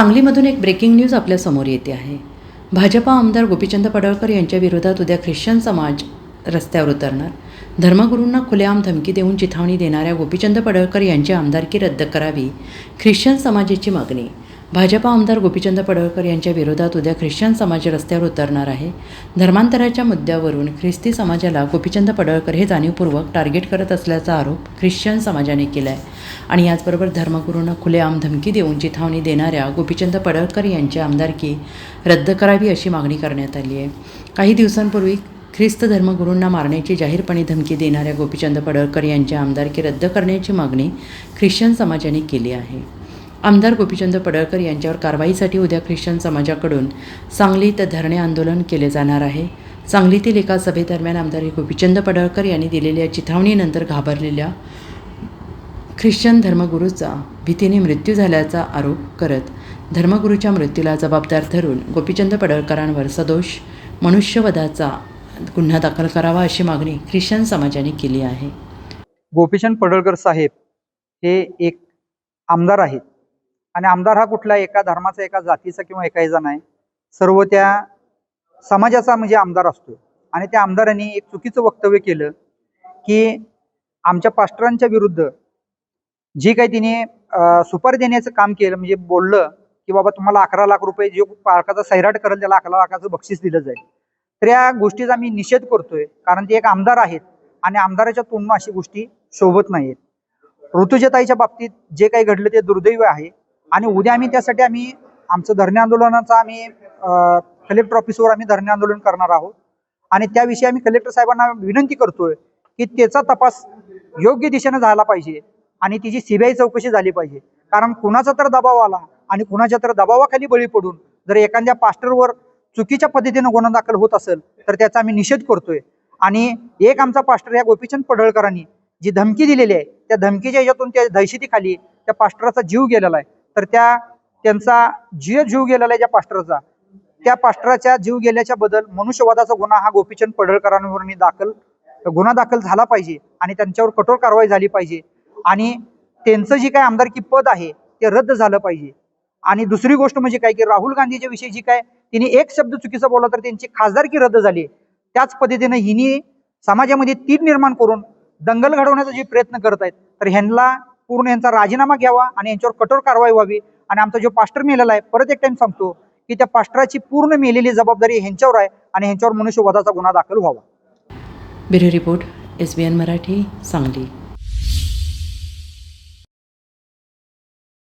सांगलीमधून एक breaking news आपल्यासमोर येते आहे. भाजपा आमदार गोपीचंद पडळकर यांच्या विरोधात उद्या ख्रिश्चन समाज रस्त्यावर उतरणार. धर्मगुरूंना खुलेआम धमकी देऊन चिथावणी देणाऱ्या गोपीचंद पडळकर यांची आमदारकी रद्द करावी ख्रिश्चन समाजाची मागणी. भाजपा आमदार गोपीचंद पडळकर यांच्या विरोधात उद्या ख्रिश्चन समाज रस्त्यावर उतरणार आहे. धर्मांतराच्या मुद्द्यावरून ख्रिस्ती समाजाला गोपीचंद पडळकर हे जाणीवपूर्वक टार्गेट करत असल्याचा आरोप ख्रिश्चन समाजाने केला आहे आणि याचबरोबर धर्मगुरूंना खुलेआम धमकी देऊन चिथावणी देणाऱ्या गोपीचंद पडळकर यांची आमदारकी रद्द करावी अशी मागणी करण्यात आली आहे. काही दिवसांपूर्वी ख्रिस्त धर्मगुरूंना मारण्याची जाहीरपणे धमकी देणाऱ्या गोपीचंद पडळकर यांची आमदारकी रद्द करण्याची मागणी ख्रिश्चन समाजाने केली आहे. आमदार गोपीचंद पडळकर यांच्यावर कारवाईसाठी उद्या ख्रिश्चन समाजाकडून सांगलीत धरणे आंदोलन केले जाणार आहे. सांगलीतील एका सभेदरम्यान आमदार गोपीचंद पडळकर यांनी दिलेल्या चिथावणीनंतर घाबरलेल्या ख्रिश्चन धर्मगुरूचा भीतीने मृत्यू झाल्याचा आरोप करत धर्मगुरूच्या मृत्यूला जबाबदार धरून गोपीचंद पडळकरांवर सदोष मनुष्यवधाचा गुन्हा दाखल करावा अशी मागणी ख्रिश्चन समाजाने केली आहे. गोपीचंद पडळकर साहेब हे एक आमदार आहेत. आणि आमदार हा कुठला एका धर्माचा एका जातीचा किंवा एका ह्याचा नाही. सर्व त्या समाजाचा म्हणजे आमदार असतो. आणि त्या आमदारांनी एक चुकीचं वक्तव्य केलं की आमच्या पास्टरांच्या विरुद्ध जे काही तिने सुपारी देण्याचं काम केलं म्हणजे बोललं की बाबा तुम्हाला अकरा लाख रुपये जे पालकाचा सैराट करेल त्याला अकरा लाखाचं बक्षीस दिलं जाईल. तर या गोष्टीचा मी निषेध करतोय कारण ते एक आमदार आहेत आणि आमदाराच्या तोंडून अशी गोष्टी शोभत नाहीत ऋतुजताईच्या बाबतीत जे काही घडलं ते दुर्दैव आहे. आणि उद्या आम्ही त्यासाठी आम्ही आमचं धरणे आंदोलनाचा आम्ही कलेक्टर ऑफिसवर आम्ही धरणे आंदोलन करणार आहोत. आणि त्याविषयी आम्ही कलेक्टर साहेबांना विनंती करतोय की त्याचा तपास योग्य दिशेनं झाला पाहिजे आणि तिची सीबीआय चौकशी झाली पाहिजे. कारण कुणाचा तर दबाव आला आणि कुणाच्या तर दबावाखाली बळी पडून जर एखाद्या पास्टरवर चुकीच्या पद्धतीनं गुन्हा दाखल होत असेल तर त्याचा आम्ही निषेध करतोय. आणि एक आमचा पास्टर या गोपीचंद पडळकरांनी जी धमकी दिलेली आहे. त्या धमकीच्या याच्यातून त्या दहशतीखाली त्या पास्टराचा जीव गेलेला आहे. तर त्या त्यांचा जीव जीव गेलेला आहे ज्या पास्टरचा. त्या पास्टराच्या जीव गेल्याच्या बद्दल मनुष्यवादाचा गुन्हा हा गोपीचंद पडळकरांवर दाखल गुन्हा दाखल झाला पाहिजे आणि त्यांच्यावर कठोर कारवाई झाली पाहिजे. आणि त्यांचं जे काय आमदारकी पद आहे ते रद्द झालं पाहिजे. आणि दुसरी गोष्ट म्हणजे काय की राहुल गांधीच्या विषयी जी काय तिने एक शब्द चुकीचा बोलला तर त्यांची खासदारकी रद्द झाली. त्याच पद्धतीने हिने समाजामध्ये तीन निर्माण करून दंगल घडवण्याचा जे प्रयत्न करत आहेत तर ह्यांना पूर्ण यांचा राजीनामा घ्यावा आणि यांच्यावर कठोर कारवाई व्हावी. आणि आमचा जो पास्टर मेलेला आहे परत एक टाइम सांगतो की त्या पास्टराची पूर्ण मेलेली जबाबदारी ह्यांच्यावर आहे आणि ह्यांच्यावर मनुष्यवधाचा गुन्हा दाखल व्हावा. Bureau report S B N Marathi Sangli.